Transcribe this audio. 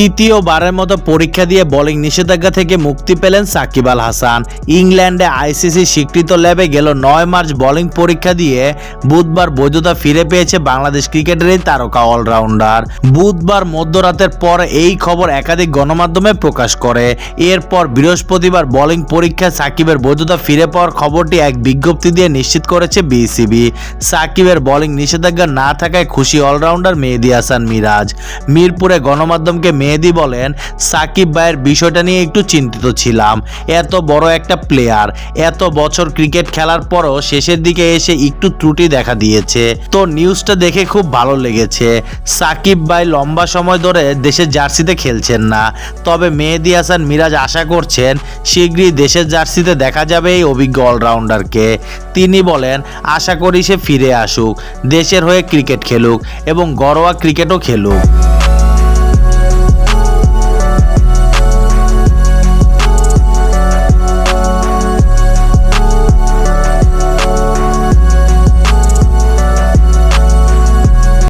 তৃতীয়বারের মতো পরীক্ষা দিয়ে বোলিং নিষেধাজ্ঞা থেকে মুক্তি পেলেন সাকিব আল হাসান। ইংল্যান্ডে আইসিসি স্বীকৃত ল্যাবে গেল নয় মার্চ বোলিং পরীক্ষা দিয়ে। বুধবার বৈধতা ফিরে পেয়েছে বাংলাদেশ ক্রিকেটের এই তারকা অলরাউন্ডার। বুধবার মধ্যরাতের পর এই খবর একাধিক গণমাধ্যমে প্রকাশ করে। এরপর বৃহস্পতিবার বোলিং পরীক্ষায় সাকিবের বৈধতা ফিরে পাওয়ার খবরটি এক বিজ্ঞপ্তি দিয়ে নিশ্চিত করেছে বিসিবি। সাকিবের বোলিং নিষেধাজ্ঞা না থাকায় খুশি অলরাউন্ডার মেহেদি হাসান মিরাজ। মিরপুরে গণমাধ্যমকে মেহেদি বলেন, সাকিব ভাইয়ের বিষয়টা নিয়ে একটু চিন্তিত ছিলাম। এত বড় একটা প্লেয়ার এত বছর ক্রিকেট খেলার পরও শেষের দিকে এসে একটু ত্রুটি দেখা দিয়েছে। তো নিউজটা দেখে খুব ভালো লেগেছে। সাকিব ভাই লম্বা সময় ধরে দেশের জার্সিতে খেলছেন না। তবে মেহেদি হাসান মিরাজ আশা করছেন, শীঘ্রই দেশের জার্সিতে দেখা যাবে এই অভিজ্ঞ অলরাউন্ডারকে তিনি বলেন, আশা করি সে ফিরে আসুক। দেশের হয়ে ক্রিকেট খেলুক এবং ঘরোয়া ক্রিকেটও খেলুক।